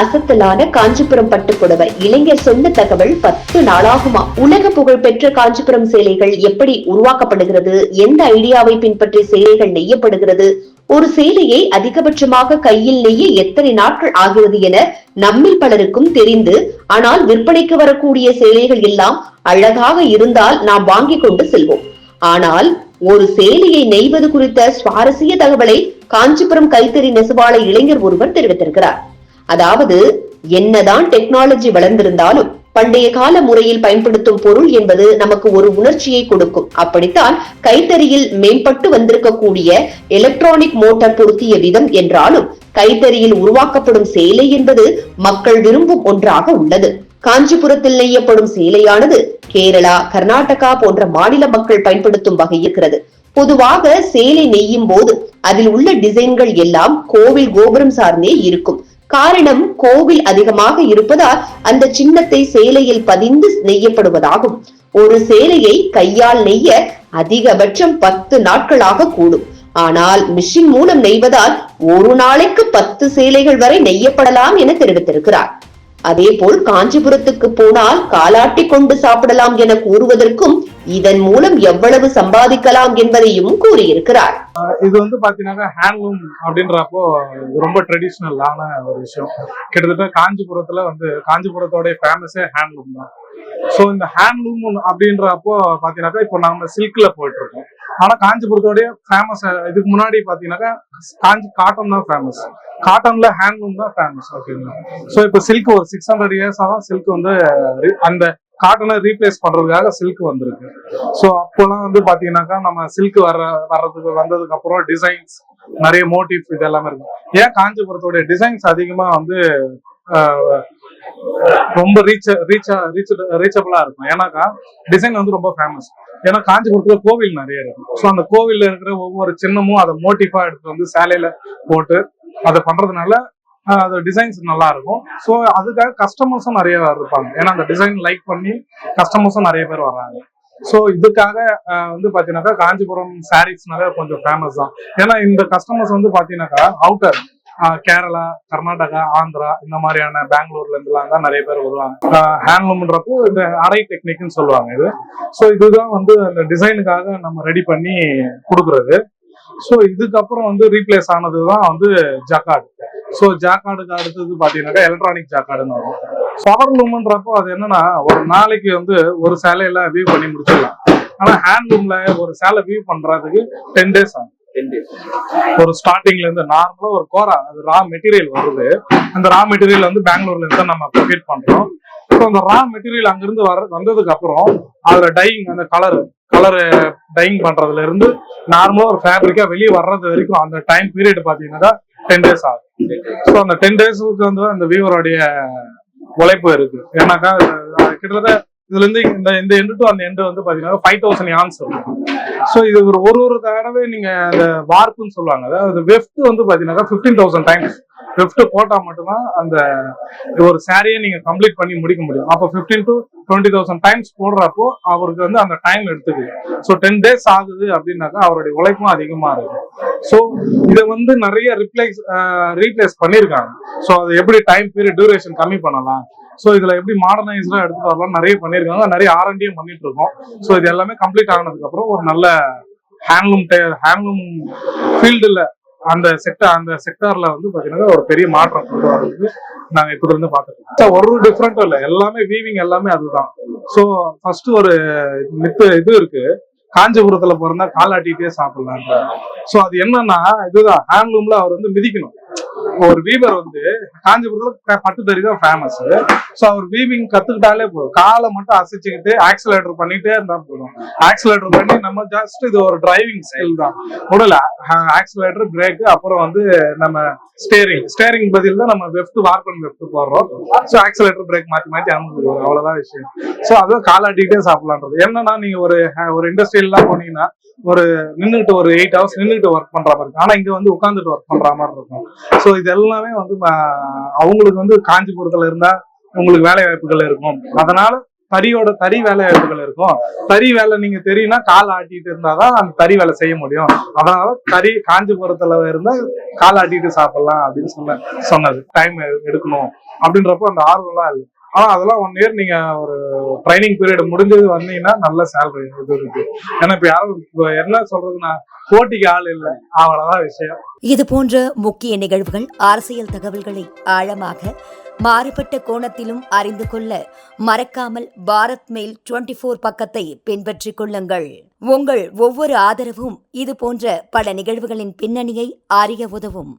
அசத்தலான காஞ்சிபுரம் பட்டு புடவை இளைஞர் சொன்ன தகவல் பத்து நாளாகுமா? உலக புகழ் பெற்ற காஞ்சிபுரம் சேலைகள் எப்படி உருவாக்கப்படுகிறது? எந்த ஐடியாவை பின்பற்றி சேலைகள் நெய்யப்படுகிறது? ஒரு சேலையை அதிகபட்சமாக கையில் நெய்ய எத்தனை நாட்கள் ஆகிறது என நம்மில் பலருக்கும் தெரிந்து ஆனால் விற்பனைக்கு வரக்கூடிய சேலைகள் எல்லாம் அழகாக இருந்தால் நாம் வாங்கிக் கொண்டு செல்வோம். ஆனால் ஒரு சேலையை நெய்வது குறித்த சுவாரஸ்ய தகவலை காஞ்சிபுரம் கைத்தறி நெசவாள இளைஞர் ஒருவர் தெரிவித்திருக்கிறார். அதாவது என்னதான் டெக்னாலஜி வளர்ந்திருந்தாலும் பண்டைய கால முறையில் பயன்படுத்தும் பொருள் என்பது நமக்கு ஒரு உணர்ச்சியை கொடுக்கும். அப்படித்தான் கைத்தறியில் மேம்பட்டு வந்திருக்கக்கூடிய எலக்ட்ரானிக் மோட்டார் பொருத்திய விதம் என்றாலும் கைத்தறியில் உருவாக்கப்படும் சேலை என்பது மக்கள் விரும்பும் ஒன்றாக உள்ளது. காஞ்சிபுரத்தில் நெய்யப்படும் சேலையானது கேரளா கர்நாடகா போன்ற மாநில மக்கள் பயன்படுத்தும் வகை இருக்கிறது பொதுவாக சேலை நெய்யும் போது அதில் உள்ள டிசைன்கள் எல்லாம் கோவில் கோபுரம் சார்ந்தே இருக்கும். காரணம் கோவில் அதிகமாக இருப்பதால் அந்த சின்னத்தை சேலையில் பதிந்து நெய்யப்படுவதாகும். ஒரு சேலையை கையால் நெய்ய அதிகபட்சம் பத்து நாட்களாக கூடும். ஆனால் மிஷின் மூலம் நெய்வதால் ஒரு நாளைக்கு பத்து சேலைகள் வரை நெய்யப்படலாம் என தெரிவித்திருக்கிறார். அதேபோல் காஞ்சிபுரத்துக்கு போனால் காலாட்டி கொண்டு சாப்பிடலாம் என கூறுவதற்கும் இதன் மூலம் எவ்வளவு சம்பாதிக்கலாம் என்பதையும் கூறியிருக்கிறார். இது வந்து பாத்தீங்கன்னா ஹேண்ட்லூம் அப்படின்றப்போ ரொம்ப ட்ரெடிஷ்னலான ஒரு விஷயம். கிட்டத்தட்ட காஞ்சிபுரத்துல வந்து காஞ்சிபுரத்தோட ஃபேமஸே ஹேண்ட்லூம் தான். ஸோ இந்த ஹேண்ட்லூம் அப்படின்றப்போ பாத்தீங்கன்னாக்கா இப்போ நம்ம சில்க்ல போயிட்டு இருக்கோம் ஆனா காஞ்சிபுரத்தோடய ஃபேமஸ் இதுக்கு முன்னாடி பாத்தீங்கன்னாக்கா காஞ்சி காட்டன் தான் ஃபேமஸ் காட்டன்ல ஹேண்ட்லூம் தான் ஃபேமஸ் ஓகேங்களா ஸோ இப்போ சில்க் ஒரு சிக்ஸ் ஹண்ட்ரட் இயர்ஸாக தான் சில்க் வந்து அந்த காட்டனை ரீப்ளேஸ் பண்றதுக்காக சில்க் வந்திருக்கு. ஸோ அப்போலாம் வந்து பாத்தீங்கன்னாக்கா நம்ம சில்க் வர வர்றதுக்கு வந்ததுக்கு அப்புறம் டிசைன்ஸ் நிறைய மோட்டிவ்ஸ் இது எல்லாமே இருக்கும். ஏன் காஞ்சிபுரத்தோட டிசைன்ஸ் அதிகமா வந்து ரொம்ப ரீச் ரீச் ரீச் ரீச்சபிளா இருக்கும். ஏன்னாக்கா டிசைன் வந்து ரொம்ப ஃபேமஸ் ஏன்னா காஞ்சிபுரத்துல கோவில் நிறைய இருக்கு. ஸோ அந்த கோவில்ல இருக்கிற ஒவ்வொரு சின்னமும் அதை மோட்டிஃபா எடுத்து வந்து சேலையில போட்டு அதை பண்றதுனால அது டிசைன்ஸ் நல்லா இருக்கும் ஸோ அதுக்காக கஸ்டமர்ஸும் நிறைய இருப்பாங்க. ஏன்னா அந்த டிசைன் லைக் பண்ணி கஸ்டமர்ஸும் நிறைய பேர் வர்றாங்க. ஸோ இதுக்காக வந்து பார்த்தீங்கன்னாக்கா காஞ்சிபுரம் சாரீஸ்னால கொஞ்சம் ஃபேமஸ் தான். ஏன்னா இந்த கஸ்டமர்ஸ் வந்து பார்த்தீங்கன்னாக்கா அவுட்டர் கேரளா கர்நாடகா ஆந்திரா இந்த மாதிரியான பெங்களூர்ல இருந்துலாம் தான் நிறைய பேர் வருவாங்க. ஹேண்ட்லூம்ன்றப்போ இந்த அரை டெக்னிக்னு சொல்லுவாங்க இது. ஸோ இதுதான் வந்து அந்த டிசைனுக்காக நம்ம ரெடி பண்ணி கொடுக்குறது. ஸோ இதுக்கப்புறம் வந்து ரீப்ளேஸ் ஆனது தான் வந்து ஜக்கார்டு ஸோ ஜாக்கார்டுக்கு அடுத்தது பார்த்தீங்கன்னாக்கா எலக்ட்ரானிக் ஜாக்கார்டுன்னு வரும். பவர் லூம்ன்றப்போ அது என்னன்னா ஒரு நாளைக்கு வந்து ஒரு சேலையில வியூ பண்ணி முடிச்சிடலாம். ஆனா ஹேண்ட்லூம்ல ஒரு சேலை வியூ பண்றதுக்கு டென் டேஸ் ஆகும். ஒரு ஸ்டார்டிங்ல இருந்து நார்மலா ஒரு கோரா அது ரா மெட்டீரியல் வருது. அந்த ரா மெட்டீரியல் வந்து பெங்களூர்ல இருந்து நம்ம ப்ரொவைட் பண்றோம். ஸோ அந்த ரா மெட்டீரியல் அங்கிருந்து வர வந்ததுக்கு அப்புறம் அதுல டைங் அந்த கலர் கலர் டைங் பண்றதுல இருந்து நார்மலா ஒரு ஃபேப்ரிக்கா வெளியே வர்றது வரைக்கும் அந்த டைம் பீரியட் பாத்தீங்கன்னாக்கா டென் டேஸ் ஆகும். ஸோ அந்த டென் டேஸுக்கு வந்து அந்த வியூவருடைய உழைப்பு இருக்கு. ஏன்னாக்கா கிட்டத்தட்ட இதுல இருந்து இந்த இந்த எண்டு டு அந்த எண்டு வந்து பாத்தீங்கன்னா ஃபைவ் தௌசண்ட் யான்ஸ் இருக்கும் ஸோ இது ஒரு ஒரு ஒரு தடவை நீங்க அந்த வார்ப்புன்னு சொல்லுவாங்க. அதாவது வெஃப்ட் வந்து பாத்தீங்கன்னா ஃபிஃப்டீன் தௌசண்ட் டைம்ஸ் ஃபிஃப்த் போட்டா மட்டும்தான் அந்த ஒரு சாரியை நீங்க கம்ப்ளீட் பண்ணி முடிக்க முடியும். அப்போ fifteen to twenty thousand times போடுறப்போ அவருக்கு வந்து அந்த டைம் எடுத்துக்குது ஸோ டென் டேஸ் ஆகுது அப்படின்னாக்கா அவருடைய உழைப்பும் அதிகமா இருக்கும் ஸோ இதை வந்து நிறைய ரிப்ளேஸ் ரீப்ளேஸ் பண்ணியிருக்காங்க. ஸோ அது எப்படி டைம் பீரியட் டியூரேஷன் கம்மி பண்ணலாம்? ஸோ இதுல எப்படி மாடர்னைஸ்டா எடுத்துட்டு வரலாம்? நிறைய பண்ணியிருக்காங்க. நிறைய ஆர்என்டியும் பண்ணிட்டு இருக்கோம் ஸோ இது எல்லாமே கம்ப்ளீட் ஆனதுக்கு அப்புறம் ஒரு நல்ல ஹேண்ட்லூம் ஹேண்ட்லூம் ஃபீல்டுல அந்த செக்டர் அந்த செக்டார்ல வந்து பாத்தீங்கன்னா ஒரு பெரிய மாற்றம் கொண்டு வரதுக்கு நாங்க இப்ப இருந்து பாத்துருக்கோம். ஒரு டிஃப்ரெண்ட்டும் இல்லை. எல்லாமே வீவிங் எல்லாமே அதுதான். ஸோ ஃபர்ஸ்ட் ஒரு மித்து இது இருக்கு. காஞ்சிபுரத்துல பிறந்தா காலாட்டிட்டே சாப்பிடலாம் ஸோ அது என்னன்னா இதுதான். ஹேண்ட்லூம்ல அவர் வந்து மிதிக்கணும். ஒரு வீவர் வந்து காஞ்சிபுரத்துல பட்டு தறி தான் ஃபேமஸ் ஸோ அவர் வீவிங் கத்துக்கிட்டாலே போதும். காலை மட்டும் அசைச்சுக்கிட்டு ஆக்சிலேட்டர் பண்ணிட்டே இருந்தா போதும். ஆக்சிலேட்டர் பண்ணி நம்ம ஜஸ்ட் இது ஒரு டிரைவிங் ஸ்கில் தான். உடல ஆக்சிலேட்டர் பிரேக் அப்புறம் வந்து நம்ம ஸ்டேரிங் ஸ்டேரிங் பதில் தான் நம்ம வெஃப்ட் வார்பன் வெஃப்ட் போடுறோம். ஸோ ஆக்சிலேட்டர் பிரேக் மாத்தி மாத்தி அனுப்பிடுவோம் அவ்வளவுதான் விஷயம். ஸோ அதுவும் காலாட்டிகிட்டே சாப்பிடலான்றது. என்னன்னா நீங்க ஒரு ஒரு இண்டஸ்ட்ரியல்லாம் போனீங்கன்னா ஒரு நின்றுட்டு ஒரு எயிட் ஹவர்ஸ் நின்றுட்டு ஒர்க் பண்ற மாதிரி இருக்கும். ஆனா இங்க வந்து உட்காந்துட்டு ஒர்க் பண்ற மாதிரி இருக்கும். ஸோ இது இது எல்லாமே வந்து அவங்களுக்கு வந்து காஞ்சிபுரத்துல இருந்தா உங்களுக்கு வேலை வாய்ப்புகள் இருக்கும். அதனால தறியோட தறி வேலை வாய்ப்புகள் இருக்கும். தறி வேலை நீங்க தெரியும்னா கால் ஆட்டிட்டு இருந்தாதான் அந்த தறி வேலை செய்ய முடியும். அதனால தறி காஞ்சிபுரத்துல இருந்தா கால் ஆட்டிட்டு சாப்பிடலாம் அப்படின்னு சொன்ன சொன்னது. டைம் எடுக்கணும். அப்படின்றப்போ அந்த ஆர்வம்லாம் இல்லை. ஆனா அதெல்லாம் ஒன் இயர் நீங்க ஒரு ட்ரைனிங் பீரியட் முடிஞ்சது வந்தீங்கன்னா நல்ல சேலரி இது இருக்கு. ஏன்னா இப்ப யாரும் என்ன சொல்றதுன்னா போட்டிக்கு ஆள் இல்லை. அவ்வளவுதான் விஷயம். இது போன்ற முக்கிய நிகழ்வுகள் அரசியல் தகவல்களை ஆழமாக மாறுபட்ட கோணத்திலும் அறிந்து கொள்ள மறக்காமல் பாரத் மெயில் 24 ஃபோர் பக்கத்தை பின்பற்றிக் கொள்ளுங்கள். உங்கள் ஒவ்வொரு ஆதரவும் இது போன்ற பல நிகழ்வுகளின் பின்னணியை அறிய உதவும்.